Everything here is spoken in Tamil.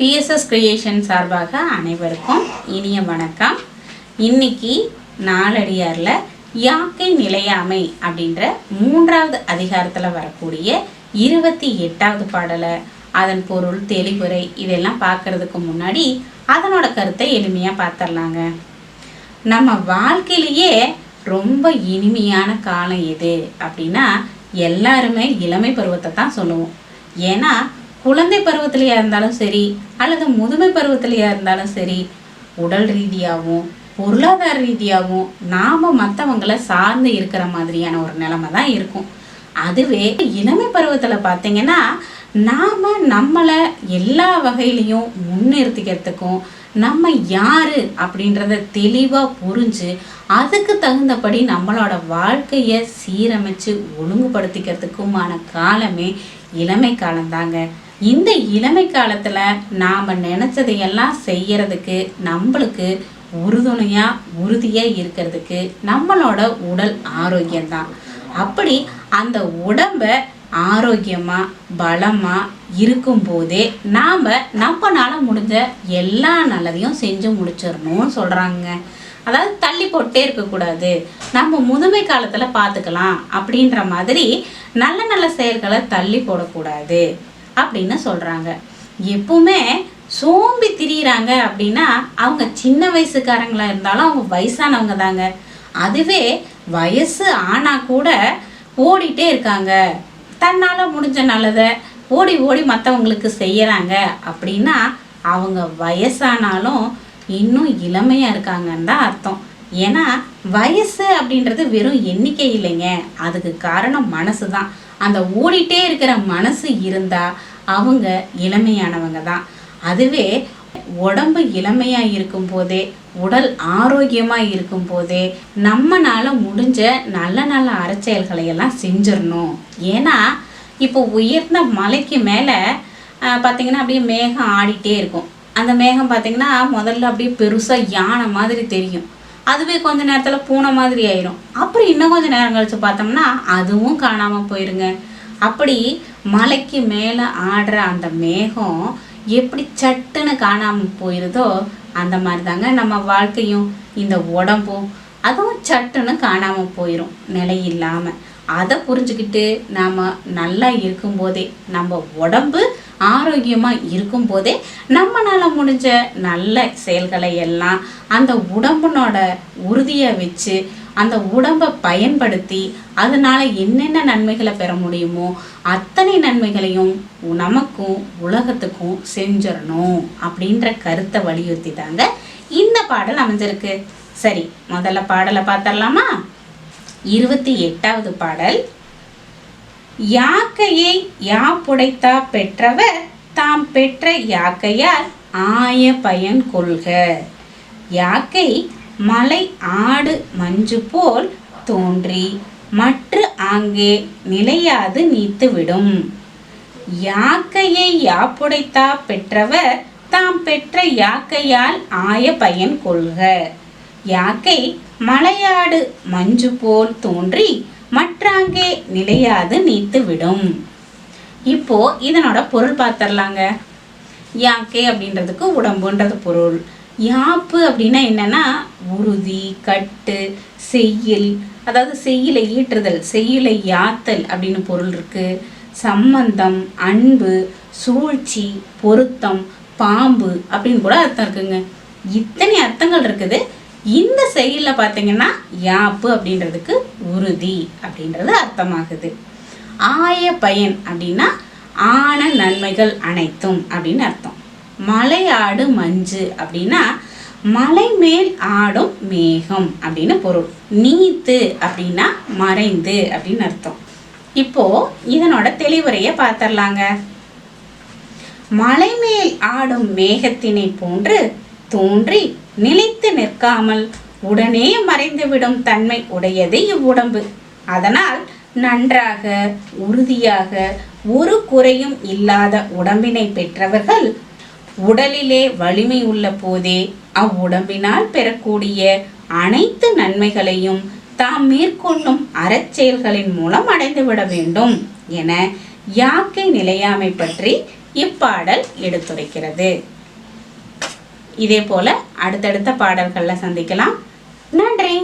பிஎஸ்எஸ் கிரியேஷன் சார்பாக அனைவருக்கும் இனிய வணக்கம். இன்னைக்கு நாலடியாரில் யாக்கை நிலையாமை அப்படின்ற மூன்றாவது அதிகாரத்தில் வரக்கூடிய இருபத்தி எட்டாவது பாடலை அதன் பொருள் தெளிவுரை இதெல்லாம் பார்க்கறதுக்கு முன்னாடி அதனோட கருத்தை எளிமையாக பார்த்துடலாங்க நம்ம வாழ்க்கையிலேயே ரொம்ப இனிமையான காலம் எது அப்படின்னா எல்லாருமே இளமை பருவத்தை தான் சொல்லுவோம். ஏன்னா குழந்தை பருவத்திலையா இருந்தாலும் சரி அல்லது முதுமை பருவத்திலையா இருந்தாலும் சரி உடல் ரீதியாகவும் பொருளாதார ரீதியாகவும் நாம் மற்றவங்களை சார்ந்து இருக்கிற மாதிரியான ஒரு நிலைமை தான் இருக்கும். அதுவே இளமை பருவத்தில் பார்த்தீங்கன்னா நாம் நம்மளை எல்லா வகையிலையும் முன்னிறுத்திக்கிறதுக்கும் நம்ம யார் அப்படின்றத தெளிவாக புரிஞ்சு அதுக்கு தகுந்தபடி நம்மளோட வாழ்க்கையை சீரமைச்சு ஒழுங்குபடுத்திக்கிறதுக்குமான காலமே இளமை காலம்தாங்க. இந்த இளமை காலத்தில் நாம் நினச்சதையெல்லாம் செய்யறதுக்கு நம்மளுக்கு உறுதுணையாக உறுதியாக இருக்கிறதுக்கு நம்மளோட உடல் ஆரோக்கியம்தான். அப்படி அந்த உடம்பை ஆரோக்கியமாக பலமாக இருக்கும்போதே நாம் நம்மளால் முடிஞ்ச எல்லா நல்லதையும் செஞ்சு முடிச்சிடணும்னு சொல்கிறாங்க அதாவது தள்ளி போட்டே இருக்கக்கூடாது. நம்ம முதுமை காலத்தில் பார்த்துக்கலாம் அப்படின்ற மாதிரி நல்ல நல்ல செயல்களை தள்ளி போடக்கூடாது. அப்படின்னு சொல்கிறாங்க எப்பவுமே சோம்பி திரியிறாங்க அப்படின்னா அவங்க சின்ன வயசுக்காரங்களா இருந்தாலும் அவங்க வயசானவங்க தாங்க. அதுவே வயசு ஆனால் கூட ஓடிட்டே இருக்காங்க. தன்னால் முடிஞ்ச நல்லதை ஓடி ஓடி மற்றவங்களுக்கு செய்கிறாங்க அப்படின்னா அவங்க வயசானாலும் இன்னும் இளமையாக இருக்காங்கன்னு தான் அர்த்தம். ஏன்னா வயசு அப்படின்றது வெறும் எண்ணிக்கை இல்லைங்க. அதுக்கு காரணம் மனசு தான் அந்த ஓடிட்டே இருக்கிற மனசு இருந்தால் அவங்க இளமையானவங்க தான். அதுவே உடம்பு இளமையாக இருக்கும் போதே உடல் ஆரோக்கியமாக இருக்கும் போதே நம்மனால் முடிஞ்ச நல்ல நல்ல அறச்செயல்களை எல்லாம் செஞ்சிடணும். ஏன்னா இப்போ உயர்ந்த மலைக்கு மேலே பார்த்தீங்கன்னா அப்படியே மேகம் ஆடிட்டே இருக்கும். அந்த மேகம் பார்த்தீங்கன்னா முதல்ல அப்படியே பெருசாக யானை மாதிரி தெரியும். அதுவே கொஞ்ச நேரத்தில் பூனை மாதிரி ஆயிரும். அப்புறம் இன்னும் கொஞ்சம் நேரம் கழிச்சு பார்த்தோம்னா அதுவும் காணாமல் போயிருங்க. அப்படி மலைக்கு மேலே ஆடுற அந்த மேகம் எப்படி சட்டுன்னு காணாமல் போயிருதோ அந்த மாதிரி தாங்க நம்ம வாழ்க்கையும் இந்த உடம்பும். அதுவும் சட்டுன்னு காணாமல் போயிடும் நிலை இல்லாமல் அதை புரிஞ்சுக்கிட்டு நாம் நல்லா இருக்கும்போதே நம்ம உடம்பு ஆரோக்கியமாக இருக்கும்போதே நம்மளால முடிஞ்ச நல்ல செயல்களை எல்லாம் அந்த உடம்புனோட உறுதியை வச்சு அந்த உடம்பை பயன்படுத்தி அதனால் என்னென்ன நன்மைகளை பெற முடியுமோ அத்தனை நன்மைகளையும் நமக்கும் உலகத்துக்கும் செஞ்சிடணும் அப்படின்ற கருத்தை வலியுறுத்தி தாங்க இந்த பாடல் அமைஞ்சிருக்கு. சரி முதல்ல பாடலை பார்த்துடலாமா? இருபத்தி எட்டாவது பாடல். யாக்கையை யாப்புடைத்தா பெற்றவர்? தாம் பெற்ற யாக்கையால் ஆய பயன் கொள்க. யாக்கை மலை ஆடு மஞ்சு போல் தோன்றி மற்ற ஆங்கே நிலையாது நீத்துவிடும். யாக்கையை யாப்புடைத்தா பெற்றவர்? தாம் பெற்ற யாக்கையால் ஆய பயன் கொள்க. யாக்கை மலையாடு மஞ்சு போல் தோன்றி மற்றாங்கே நிலையாது நீத்து விடும் இப்போ இதனோட பொருள் பார்த்துடலாங்க யாக்கே அப்படின்றதுக்கு உடம்புன்றது பொருள். யாப்பு அப்படின்னா என்னன்னா உறுதி கட்டு செய்யில் அதாவது செய்யிலை ஈற்றுதல் செய்யிலை யாத்தல் அப்படின்னு பொருள் இருக்கு. சம்பந்தம் அன்பு சூழ்ச்சி பொருத்தம் பாம்பு அப்படின்னு கூட அர்த்தம் இருக்குங்க. இத்தனை அர்த்தங்கள் இருக்குது. இந்த செயலில் பார்த்தீங்கன்னா யாப்பு அப்படின்றதுக்கு உறுதி அப்படின்றது அர்த்தமாகுது. ஆய பயன் அப்படின்னா ஆன நன்மைகள் அனைத்தும் அப்படின்னு அர்த்தம். மலை ஆடு மஞ்சு அப்படின்னா மலை மேல் ஆடும் மேகம் அப்படின்னு பொருள். நீத்து அப்படின்னா மறைந்து அப்படின்னு அர்த்தம். இப்போ இதனோட தெளிவுரையை பார்த்துடலாங்க மலை மேல் ஆடும் மேகத்தினை போன்று தோன்றி நிலைத்து நிற்காமல் உடனே மறைந்துவிடும் தன்மை உடையது இவ்வுடம்பு. அதனால் நன்றாக உறுதியாக ஒரு குறையும் இல்லாத உடம்பினை பெற்றவர்கள் உடலிலே வலிமை உள்ள போதே அவ்வுடம்பினால் பெறக்கூடிய அனைத்து நன்மைகளையும் தாம் மேற்கொள்ளும் அறச்செயல்களின் மூலம் அடைந்துவிட வேண்டும் என யாக்கை நிலையாமை பற்றி இப்பாடல் எடுத்துரைக்கிறது. இதே போல அடுத்தடுத்த பாடல்களில் சந்திக்கலாம். நன்றி.